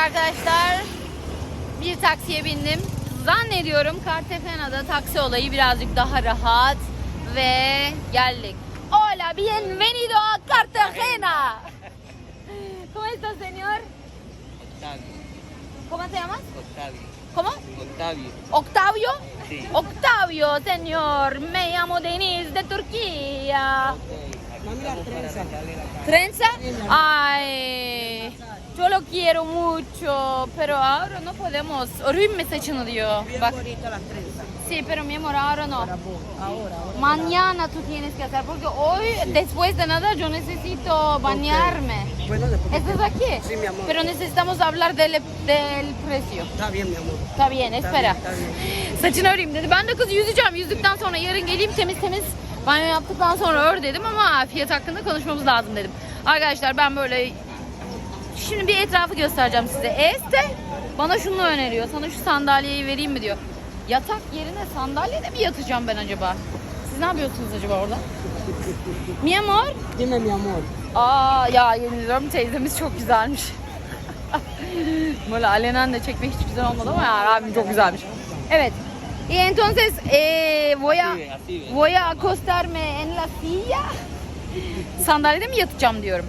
arkadaşlar bir taksiye bindim. Zannediyorum Cartagena'da taksi olayı birazcık daha rahat ve geldik. Hola, bienvenido a Cartagena. ¿Cómo estás, señor? Octavio. ¿Cómo te llamas? Octavio. ¿Cómo? Octavio. Octavio. Sí. Octavio, señor. Me llamo Denise de Turquía. Trenza. ¿Trenza? Ay, yo lo quiero mucho, pero ahora no podemos. Horrible saçını diyor. Bak. Sí, pero mi amor, ahora no. Ahora. Mañana tú tienes que hacer, porque hoy, después de nada, yo necesito bañarme. Bueno, después. ¿Estás aquí? Sí, mi amor. Pero necesitamos hablar del, del precio. Está bien, mi amor. Está bien, espera. Saçını öreyim dedi. Ben de kız yüzeceğim. Yüzdükten sonra yarın geleyim temiz temiz banyo yaptıktan sonra ör dedim ama fiyat hakkında konuşmamız lazım dedim. Arkadaşlar ben böyle şimdi bir etrafı göstereceğim size. Este bana şunu öneriyor. Sana şu sandalyeyi vereyim mi diyor. Yatak yerine sandalyede mi yatacağım ben acaba? Siz ne yapıyorsunuz acaba orada? Mi amor? Dime, mi amor. Aa ya yemin ediyorum teyzemiz çok güzelmiş. Böyle alenen de çekmek hiç güzel olmadı ama ya abim çok güzelmiş. Evet. Y entonces eh, voy a voy a acostarme en la silla. Sandalyede mi yatacağım diyorum.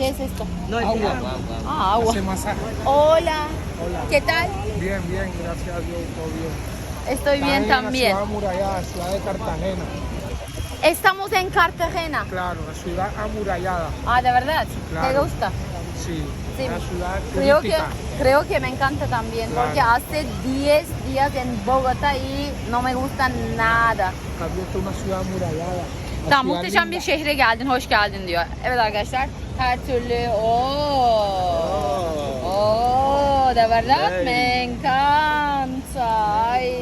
¿Qué es esto? No Agua, agua. Ah, agua. Hace masaje. Hola. Hola. ¿Qué tal? Bien, bien, gracias a Dios, todo bien. Estoy Estás bien en la también. ciudad amurallada, ciudad de Cartagena. Estamos en Cartagena. Claro, la ciudad amurallada. Ah, de verdad. ¿Te Claro. gusta? Sí, Sí. una ciudad Creo que, creo que me encanta también Claro. porque hace 10 días en Bogotá y no me gusta nada. Esta es una ciudad amurallada. Tamam muhteşem bir şehre geldin, hoş geldin diyor. Evet arkadaşlar her türlü ooo. Oo, de verdad Hey. me encanta. Ay.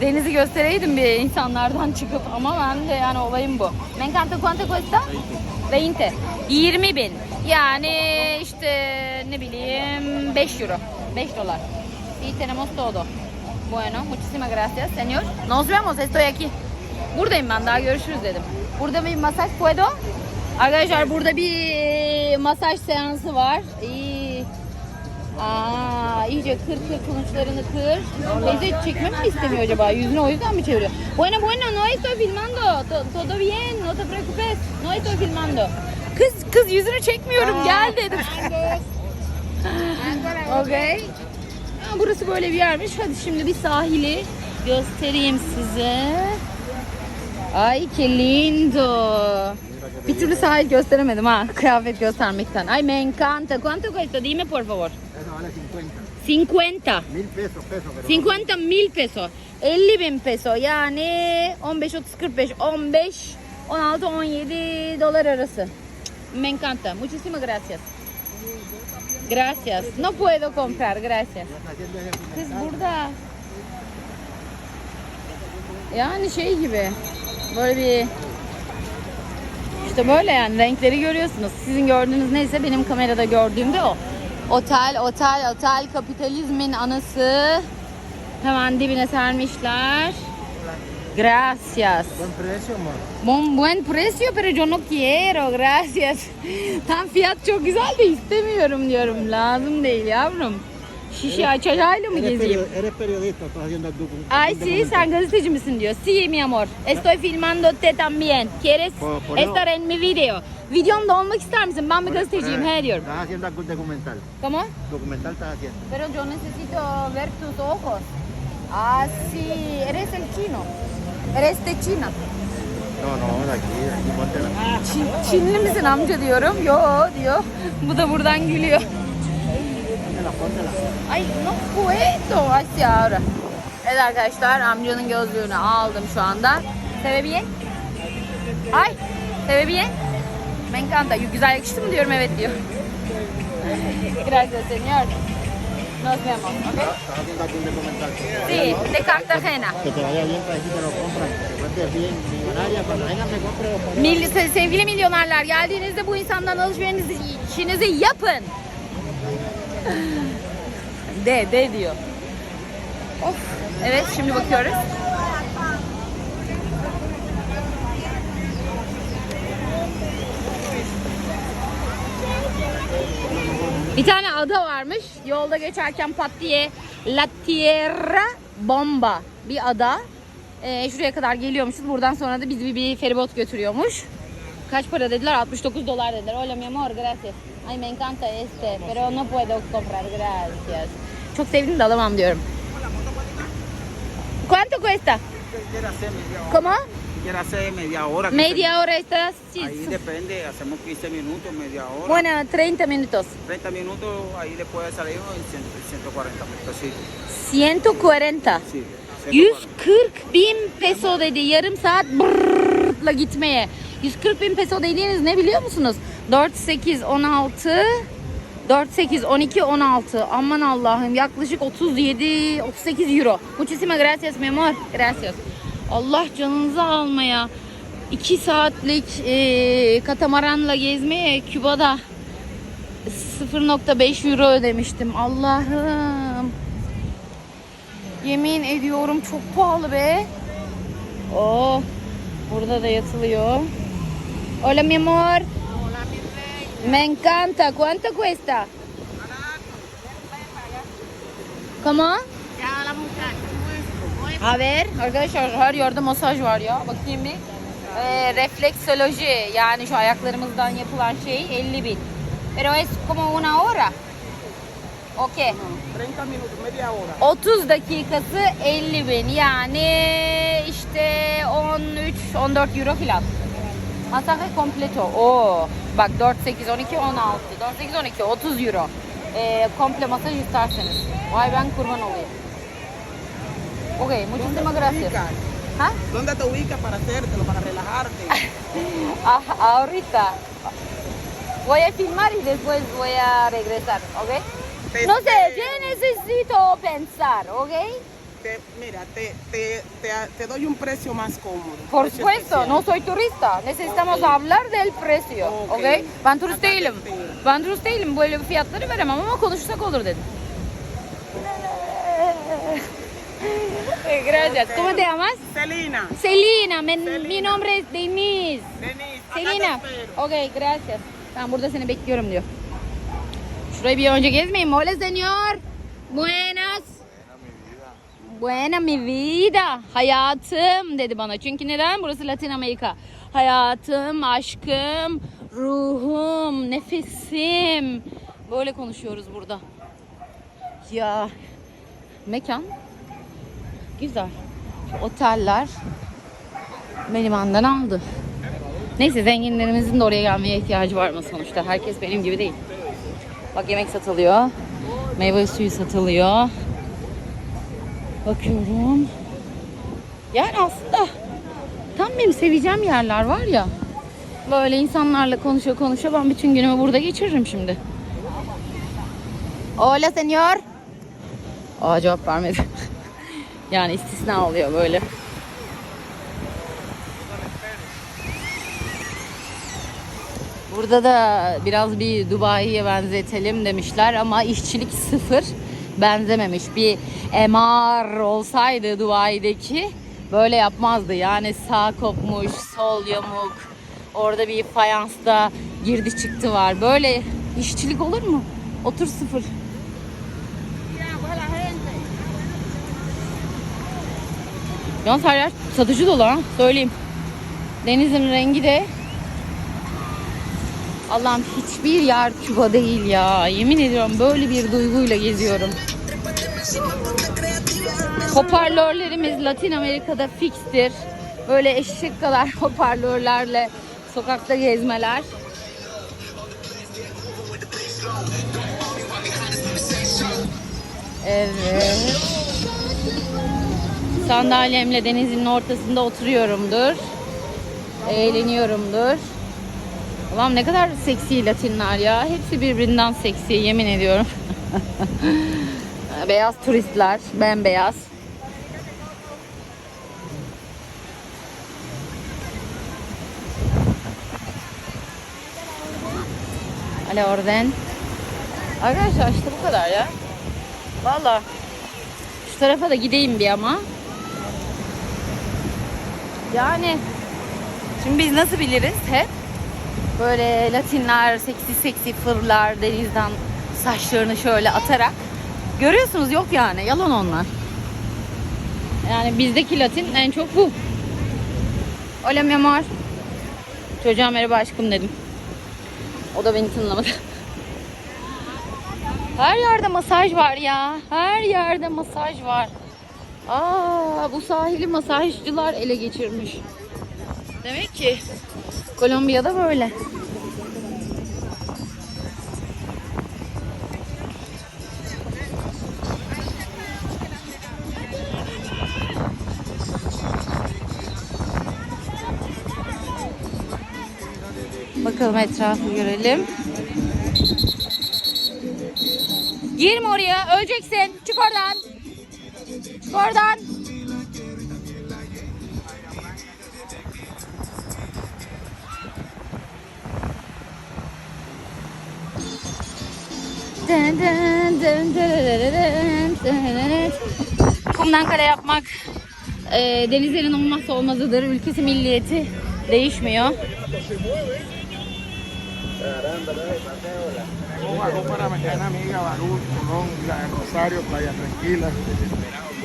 Denizi göstereydim bir insanlardan çıkıp ama ben de yani olayım bu. Me encanta cuánto cuesta? 20. 20 bin. Yani işte ne bileyim 5 euro. 5 dolar. Y tenemos todo. Bueno, muchísimas gracias, señor. Nos vemos, estoy aquí. Buradayım ben, daha görüşürüz dedim. Burada bir masaj puedo. Arkadaşlar burada bir masaj seansı var. İyi. Aa, iyice kır kır kılıçlarını kır. Teyze çekmek mi istemiyor acaba? Yüzünü o yüzden mi çeviriyor? Bueno, bueno, no estoy filmando. To- Todo bien, no te preocupes. No estoy filmando. Kız, kız yüzünü çekmiyorum. Gel dedim. okay. Burası böyle bir yermiş. Hadi şimdi bir sahili göstereyim size. Ay que lindo. Bir türlü sahil gösteremedim ha. Kıyafet göstermekten. Ay me encanta. ¿Cuánto cuesta? Dime por favor. Eso vale 50. 50. Mil pesos. Pero 50 mil peso. 50 bin peso. Yani 15, 30, 45, 15, 16, 17 dolar arası. Me encanta. Muchísimas gracias. Gracias. No puedo comprar. Gracias. Kız burada. Yani şey gibi. Böyle bir işte böyle yani renkleri görüyorsunuz. Sizin gördüğünüz neyse benim kamerada gördüğüm de o. Otel, otel, otel kapitalizmin anası. Hemen dibine sermişler. Gracias. Buen precio, amor. Bon, buen precio pero yo no quiero. Gracias. Tam fiyat çok güzel de istemiyorum diyorum. Lazım değil yavrum. Şişe açacağıyla mı gezeyim? Ay documental. sen gazeteci misin diyor. Sí mi amor. Estoy filmándote también. ¿Quieres estar en mi video? Videomda olmak ister misin? Ben bir gazeteciyim. He diyorum. Estás haciendo algún documental. ¿Cómo? Documental estás haciendo. Pero yo necesito ver tus ojos. Ah, sí. Eres el chino. Eres de China. No, no, de aquí, de aquí. Çin- Çinli misin amca diyorum. Yo diyor. Bu da buradan gülüyor. Póntela, póntela. Ay no puedo. Así ahora. Evet arkadaşlar amcanın gözlüğünü aldım şu anda. Se ve bien? Ay se ve bien? Me encanta. Güzel yakıştı mı diyorum evet diyor. Gracias señor. Nos vemos, ¿ok? Sí, de Cartagena. Que te vaya bien, para que te lo compran. Que te vuelves bien millonaria. Cuando vengan me compre los poner. Mil, se- sevgili milyonerler geldiğinizde bu insandan alışverişinizi işinizi yapın. De de diyor. Of. Evet şimdi bakıyoruz. ada varmış. Yolda geçerken pat diye La Tierra Bomba bir ada. Ee, şuraya kadar geliyormuşuz. Buradan sonra da bizi bir, bir feribot götürüyormuş. Kaç para dediler? 69 dolar dediler. Hola mi amor, gracias. Ay me encanta este, pero no puedo comprar, gracias. Çok sevdim de alamam diyorum. ¿Cuánto cuesta? Quiere hacer media hora. ¿Cómo? Quiere hacer media hora. Media hora estás. se- Ahí depende, hacemos 15 minutos, media hora. Bueno, 30 minutos. 30 minutos, ahí le puede salir en 100 140 pesos. 140. Sí, 140 bin peso dedi yarım saat brrrla gitmeye. 140 bin peso dediğiniz ne biliyor musunuz? 4, 8, 16, 4, 8, 12, 16. Aman Allah'ım yaklaşık 37, 38 euro. Muchísimas gracias mi amor. Gracias. Allah canınızı almaya. 2 saatlik e, katamaranla gezmeye Küba'da 0.5 euro ödemiştim. Allah'ım. Yemin ediyorum çok pahalı be. Oh, burada da yatılıyor. Hola mi amor. Me encanta. ¿Cuánto cuesta? ¿Cómo? A ver arkadaşlar her yerde masaj var ya. Bakayım bir. Ee, refleksoloji yani şu ayaklarımızdan yapılan şey 50 bin. Pero es como una hora. Okay. 30 minutos, media hora. 30 dakikası 50 bin yani işte 13-14 euro filan. Masaje completo. Oo. Bak 4, 8, 12, 16. 4, 8, 12, 30 euro. Ee, komple masaj isterseniz. Vay ben kurban olayım. Ok, muchísimas gracias. ¿Dónde te ubicas para hacértelo, para relajarte? Ah, ahorita. Voy a filmar y después voy a regresar, ¿ok? No sé, yo necesito pensar, ¿ok? Te- mira, te, te, te, te doy un precio más cómodo. Por supuesto, no soy turista. Necesitamos hablar del precio. Ok. Okay? Ben turist Hatta değilim. bekleyin. Ben turist değilim. Böyle fiyatları veremem ama konuşsak olur dedim. Eh, Gracias. ¿Cómo te llamas? Selina. Men- Mi nombre es. Denise, acá Selina. te espero. Ok, gracias. Ben burada seni bekliyorum diyor. Şurayı bir önce gezmeyin. Hola señor. Buenas. Buena mi vida. Hayatım dedi bana. Çünkü neden? Burası Latin Amerika. Hayatım, aşkım, ruhum, nefesim. Böyle konuşuyoruz burada. Ya mekan güzel. Şu oteller beni benden aldı. Neyse zenginlerimizin de oraya gelmeye ihtiyacı var mı sonuçta? Herkes benim gibi değil. Bak yemek satılıyor. Meyve suyu satılıyor. Bakıyorum. Yani aslında tam benim seveceğim yerler var ya. Böyle insanlarla konuşa konuşa ben bütün günümü burada geçiririm şimdi. Hola señor. Aa cevap vermedi. yani istisna oluyor böyle. Burada da biraz bir Dubai'ye benzetelim demişler ama işçilik sıfır benzememiş. Bir MR olsaydı Dubai'deki böyle yapmazdı. Yani sağ kopmuş, sol yamuk, orada bir fayansta girdi çıktı var. Böyle işçilik olur mu? Otur sıfır. Yalnız her yer satıcı dolu ha söyleyeyim. Denizin rengi de Allah'ım hiçbir yer Küba değil ya. Yemin ediyorum böyle bir duyguyla geziyorum. Hoparlörlerimiz Latin Amerika'da fikstir. Böyle eşek kadar hoparlörlerle sokakta gezmeler. Evet. Sandalyemle denizin ortasında oturuyorumdur. Eğleniyorumdur. Ulan ne kadar seksi Latinler ya. Hepsi birbirinden seksi yemin ediyorum. Beyaz turistler, bembeyaz. Ale orden. Arkadaşlar işte bu kadar ya. Valla. Şu tarafa da gideyim bir ama. Yani şimdi biz nasıl biliriz hep? Böyle Latinler, seksi seksi fırlar, denizden saçlarını şöyle atarak. Görüyorsunuz yok yani yalan onlar. Yani bizdeki Latin en çok bu. Hola mi amor. Çocuğa merhaba aşkım dedim. O da beni tınlamadı. Her yerde masaj var ya. Her yerde masaj var. Aa, bu sahili masajcılar ele geçirmiş. Demek ki Kolombiya'da böyle. Bakalım etrafı görelim. Girme oraya. Öleceksin. Çık oradan. Çık oradan. Kumdan kale yapmak e, denizlerin olmazsa olmazıdır. Ülkesi milliyeti değişmiyor.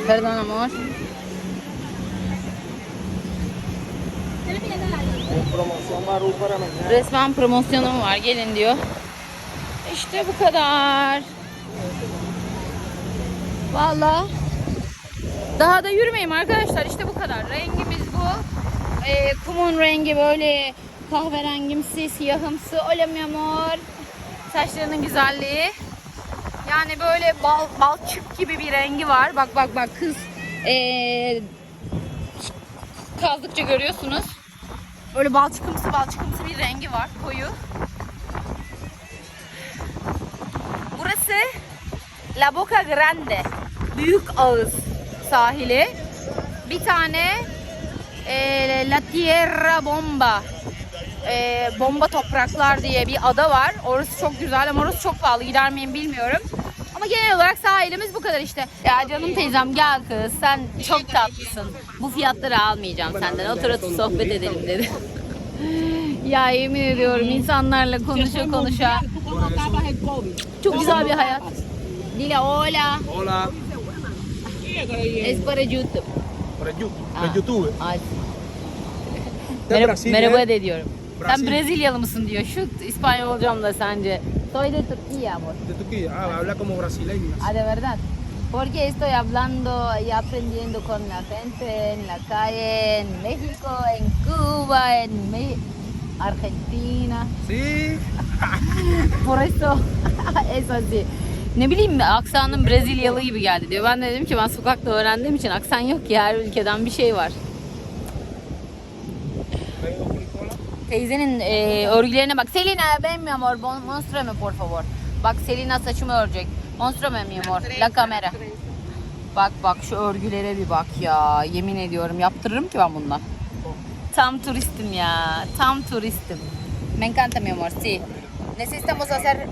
Pardon amor. Resmen promosyonum var gelin diyor. İşte bu kadar. Valla. Daha da yürümeyeyim arkadaşlar. İşte bu kadar. Rengimiz bu. Ee, kumun rengi böyle kahverengimsi, siyahımsı. Hola mi amor. Saçlarının güzelliği. Yani böyle bal, balçık gibi bir rengi var. Bak bak bak kız ee, kazdıkça görüyorsunuz. Böyle balçıkımsı balçıkımsı bir rengi var. Koyu. Burası La Boca Grande. Büyük ağız sahili. Bir tane e, La Tierra Bomba. e, bomba topraklar diye bir ada var. Orası çok güzel ama orası çok pahalı. Gider miyim bilmiyorum. Ama genel olarak sahilimiz bu kadar işte. Ya canım teyzem gel kız sen çok tatlısın. Bu fiyatları almayacağım senden. Otur otur sohbet edelim dedi. ya yemin ediyorum insanlarla konuşa konuşa. Tú cuando tapas el COVID. Dile hola. Hola, Es para YouTube. por el YouTube. Ah. El YouTube. Ay. De Merhaba, Brasil, merhaba eh? de diyorum. Sen. Brezilyalı mısın diyor. Şu İspanyolcam da sence. Soy de Turquía, amor. De Turquía. Ah, habla como brasileña. Ah, de verdad. Porque estoy hablando y aprendiendo con la gente en la calle, en México, en Cuba, en Me- Argentina. Sí. Por eso, eso sí. Ne bileyim aksanım Brezilyalı gibi geldi diyor. Ben de dedim ki ben sokakta öğrendiğim için aksan yok ki her ülkeden bir şey var. Teyzenin e, örgülerine bak. Selina ven mi amor, monstrame por favor. Bak Selina saçımı örecek. Monstrame mi amor, la kamera. Bak bak şu örgülere bir bak ya. Yemin ediyorum yaptırırım ki ben bundan. Tam turistim ya. Tam turistim. Me encanta mi amor, sí. Necesitamos hacer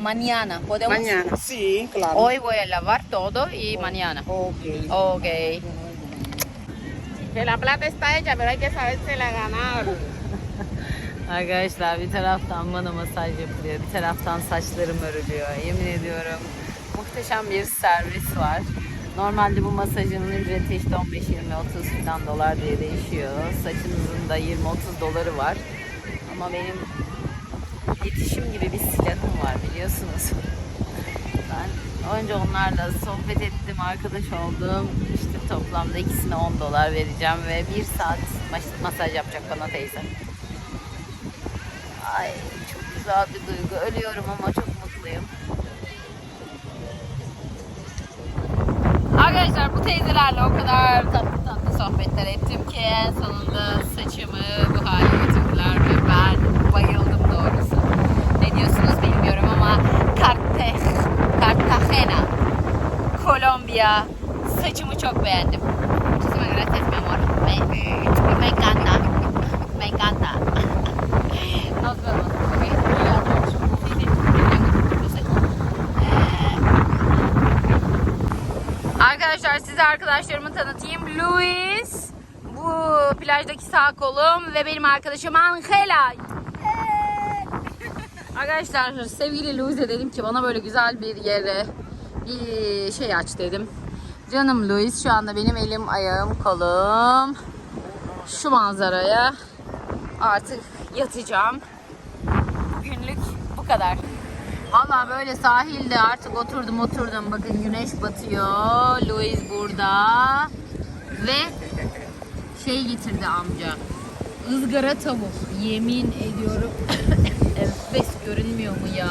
mañana. ¿Podemos? Mañana. Sí, claro. Hoy voy a lavar todo y mañana. Ok. Ok. Que la plata está hecha, pero hay que saberse la ganar. Arkadaşlar bir taraftan bana masaj yapılıyor, bir taraftan saçlarım örülüyor. Yemin ediyorum muhteşem bir servis var. Normalde bu masajın ücreti işte 15, 20, 30 falan dolar diye değişiyor. Saçınızın da 20-30 doları var. Ama benim yetişim gibi bir silahım var biliyorsunuz. Ben önce onlarla sohbet ettim, arkadaş oldum. İşte toplamda ikisine 10 dolar vereceğim ve bir saat mas- masaj yapacak bana teyze. Ay çok güzel bir duygu. Ölüyorum ama çok mutluyum. Arkadaşlar bu teyzelerle o kadar tatlı tatlı sohbetler ettim ki en sonunda saçımı bu hale getirdiler ve ben bayıldım doğrusu. Ne diyorsunuz bilmiyorum ama Carte, Cartagena, Kolombiya saçımı çok beğendim. Muchísimas gracias mi amor. Me, me encanta. Me encanta. Nos vemos. ¿ok? Arkadaşlar size arkadaşlarımı tanıtayım. Luis, bu plajdaki sağ kolum ve benim arkadaşım Angela. Arkadaşlar sevgili Louis'e dedim ki bana böyle güzel bir yere bir şey aç dedim. Canım Louis şu anda benim elim, ayağım, kolum şu manzaraya artık yatacağım. Bugünlük bu kadar. Valla böyle sahilde artık oturdum oturdum. Bakın güneş batıyor. Louis burada. Ve şey getirdi amca. Izgara tavuk. Yemin ediyorum. Enfes görünmüyor mu ya?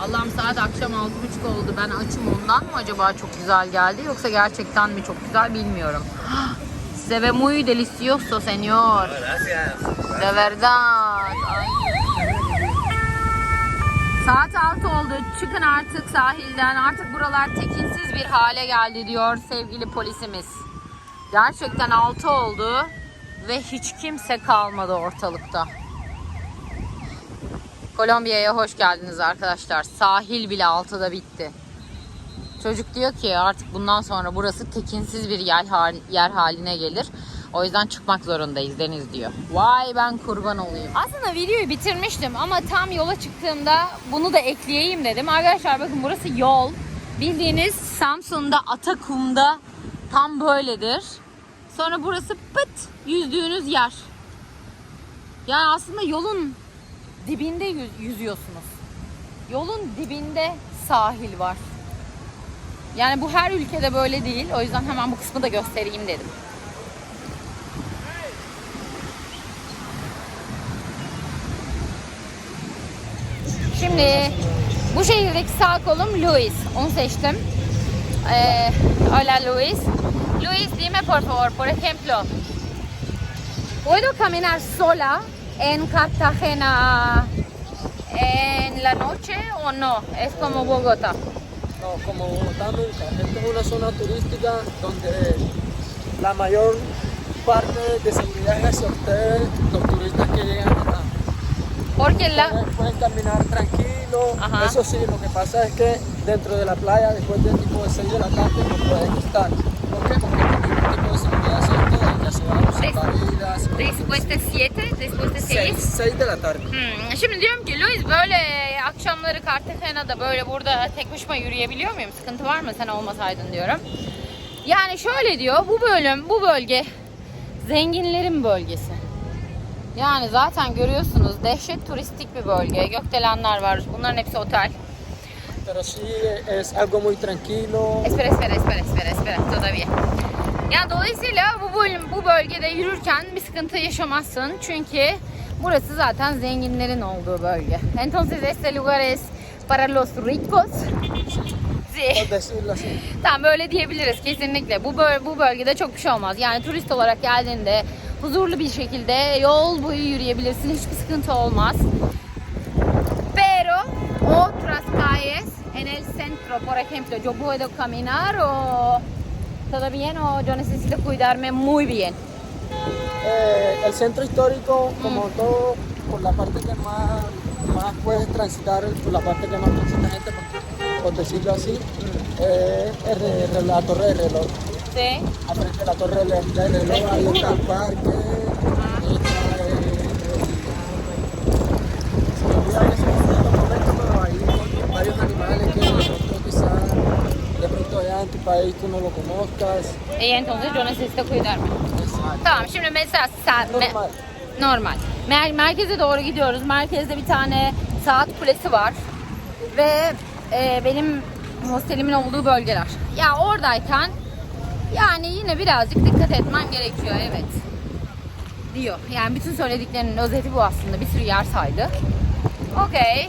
Allah'ım saat akşam altı buçuk oldu. Ben açım ondan mı acaba çok güzel geldi? Yoksa gerçekten mi çok güzel bilmiyorum. Se ve muy delicioso señor. De verdad. Ay. Saat 6 oldu. Çıkın artık sahilden. Artık buralar tekinsiz bir hale geldi diyor sevgili polisimiz. Gerçekten 6 oldu ve hiç kimse kalmadı ortalıkta. Kolombiya'ya hoş geldiniz arkadaşlar. Sahil bile 6'da bitti. Çocuk diyor ki artık bundan sonra burası tekinsiz bir yer, yer haline gelir. O yüzden çıkmak zorundayız Deniz diyor. Vay ben kurban olayım. Aslında videoyu bitirmiştim ama tam yola çıktığımda bunu da ekleyeyim dedim. Arkadaşlar bakın burası yol. Bildiğiniz Samsun'da Atakum'da tam böyledir. Sonra burası pıt yüzdüğünüz yer. Yani aslında yolun dibinde yüz- yüzüyorsunuz. Yolun dibinde sahil var. Yani bu her ülkede böyle değil. O yüzden hemen bu kısmı da göstereyim dedim. Şimdi bu şehirdeki sağ kolum Luis. Onu seçtim. Hola Luis. Luis, dime por favor, por ejemplo, ¿puedo caminar sola en Cartagena en la noche o no? Es como Bogotá. No, como Bogotá nunca. Esta es una zona turística donde la mayor parte de seguridad es hacia ustedes, los turistas que llegan. Porque la... Pueden caminar tranquilo. Ajá. Eso sí, lo que pasa es que dentro de la playa, después del tipo de 6 de la tarde, no pueden estar. ¿Por qué? Porque un tipo de seguridad cierto, ya se van a salvar vidas. Después de 7, después de 6. 6, 6 de la tarde. Hmm, Şimdi diyorum ki Louis böyle akşamları Cartagena'da böyle burada tek başıma yürüyebiliyor muyum? Sıkıntı var mı sen olmasaydın diyorum. Yani şöyle diyor bu bölüm bu bölge zenginlerin bölgesi. Yani zaten görüyorsunuz dehşet turistik bir bölge. Gökdelenler var. Bunların hepsi otel. Pero sí es algo muy tranquilo. Espera, espera, espera, espera, espera. Todavía. Yani dolayısıyla bu bölüm, bu bölgede yürürken bir sıkıntı yaşamazsın. Çünkü burası zaten zenginlerin olduğu bölge. Entonces este lugar es para los ricos. Tamam böyle diyebiliriz kesinlikle. Bu böl bu bölgede çok bir şey olmaz. Yani turist olarak geldiğinde huzurlu bir şekilde yol boyu yürüyebilirsin. Hiçbir sıkıntı olmaz. Pero otras calles en el centro, por ejemplo, yo puedo caminar o todo bien o yo necesito cuidarme muy bien. Eh, el centro histórico, como todo, por la parte que más, más puedes transitar, por la parte que más transita gente, por, por decirlo así, eh, es de- de la torre del reloj. Sí. De la torre del reloj ahí está el parque. me varios animales que de pronto quizás de pronto allá en tu país tú no lo conozcas. Y entonces yo necesito cuidarme. Exacto. Tamam şimdi mesela sen me- Normal. normal. Mer- merkeze doğru gidiyoruz. Merkezde bir tane saat kulesi var. Ve e, benim hostelimin olduğu bölgeler. Ya oradayken yani yine birazcık dikkat etmen gerekiyor evet. Diyor. Yani bütün söylediklerinin özeti bu aslında. Bir sürü yer saydı. Okay.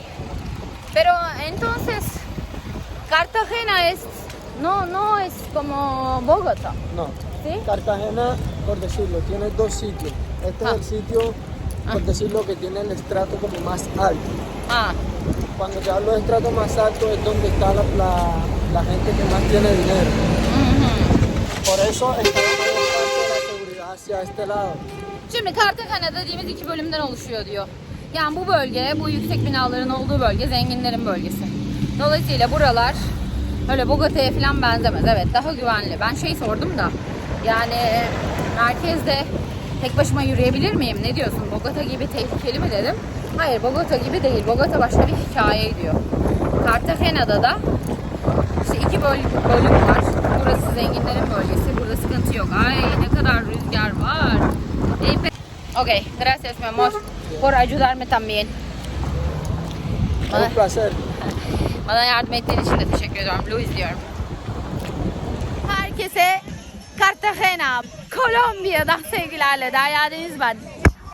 Pero entonces Cartagena es no no es como Bogotá. No. ¿Sí? Cartagena, por decirlo, tiene dos sitios. Este Ah. es el sitio, por Ah. decirlo, que tiene el estrato como más alto. Ah. Cuando te hablo de estrato más alto es donde está la, la- la gente que más tiene dinero. Por eso seguridad hacia este lado. Şimdi Cartagena dediğimiz iki bölümden oluşuyor diyor. Yani bu bölge, bu yüksek binaların olduğu bölge zenginlerin bölgesi. Dolayısıyla buralar öyle Bogota'ya falan benzemez. Evet daha güvenli. Ben şey sordum da yani merkezde tek başıma yürüyebilir miyim? Ne diyorsun? Bogota gibi tehlikeli mi dedim. Hayır Bogota gibi değil. Bogota başka bir hikaye diyor. Cartagena'da da işte iki böl bölüm var. Burası zenginlerin bölgesi. Burada sıkıntı yok. Ay ne kadar rüzgar var. Pe- Ok, gracias mi amor por ayudarme también. Placer. Bana yardım ettiğin için de teşekkür ediyorum. Luis diyorum. Herkese Cartagena, Kolombiya'dan sevgilerle. Derya Deniz ben.